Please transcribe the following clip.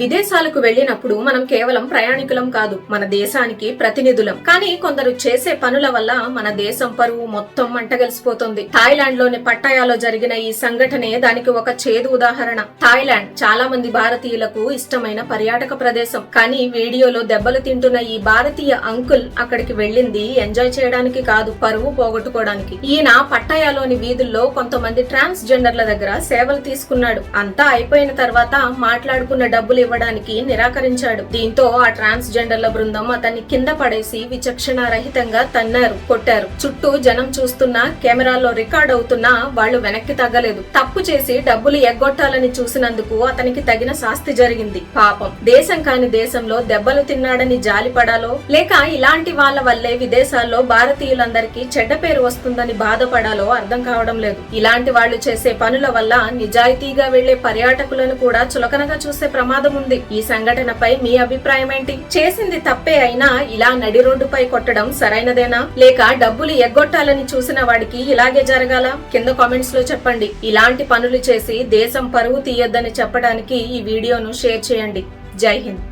విదేశాలకు వెళ్ళినప్పుడు మనం కేవలం ప్రయాణికులం కాదు మన దేశానికి ప్రతినిధులం. కానీ కొందరు చేసే పనుల వల్ల మన దేశం పరువు మొత్తం మంటగలిసిపోతుంది. థాయిలాండ్లోని పట్టాయాలో జరిగిన ఈ సంఘటనే దానికి ఒక చేదు ఉదాహరణ. థాయిలాండ్ చాలా మంది భారతీయులకు ఇష్టమైన పర్యాటక ప్రదేశం. కానీ వీడియోలో దెబ్బలు తింటున్న ఈ భారతీయ అంకుల్ అక్కడికి వెళ్ళింది ఎంజాయ్ చేయడానికి కాదు పరువు పోగొట్టుకోవడానికి. ఈయన పట్టాయాలోని వీధుల్లో కొంతమంది ట్రాన్స్ జెండర్ల దగ్గర సేవలు తీసుకున్నాడు. అంతా అయిపోయిన తర్వాత మాట్లాడుకున్న డబ్బులు ఇవ్వడానికి నిరాకరించాడు. దీంతో ఆ ట్రాన్స్ జెండర్ల బృందం అతన్ని కింద పడేసి విచక్షణ రహితంగా తన్నారు కొట్టారు. చుట్టూ జనం చూస్తున్నా కెమెరాలో రికార్డ్ అవుతున్నా వాళ్ళు వెనక్కి తగ్గలేదు. తప్పు చేసి డబ్బులు ఎగ్గొట్టాలని చూసినందుకు అతనికి తగిన శాస్తి జరిగింది. పాపం. దేశం కాని దేశంలో దెబ్బలు తిన్నాడని జాలిపడాలో లేక ఇలాంటి వాళ్ళ వల్లే విదేశాల్లో భారతీయులందరికీ చెడ్డ పేరు వస్తుందని బాధపడాలో అర్థం కావడం లేదు. ఇలాంటి వాళ్ళు చేసే పనుల వల్ల నిజాయితీగా వెళ్ళే పర్యాటకులను కూడా చులకనగా చూసే ప్రమాదం ఉంది ఈ సంఘటనపై మీ అభిప్రాయం ఏంటి? చేసింది తప్పే అయినా ఇలా నడి రోడ్డుపై కొట్టడం సరైనదేనా? లేక డబ్బులు ఎగ్గొట్టాలని చూసిన వాడికి ఇలాగే జరగాల? కింద కామెంట్స్లో చెప్పండి. ఇలాంటి పనులు చేసి దేశం పరువు తీయొద్దని చెప్పడానికి ఈ వీడియోను షేర్ చేయండి. జై హింద్.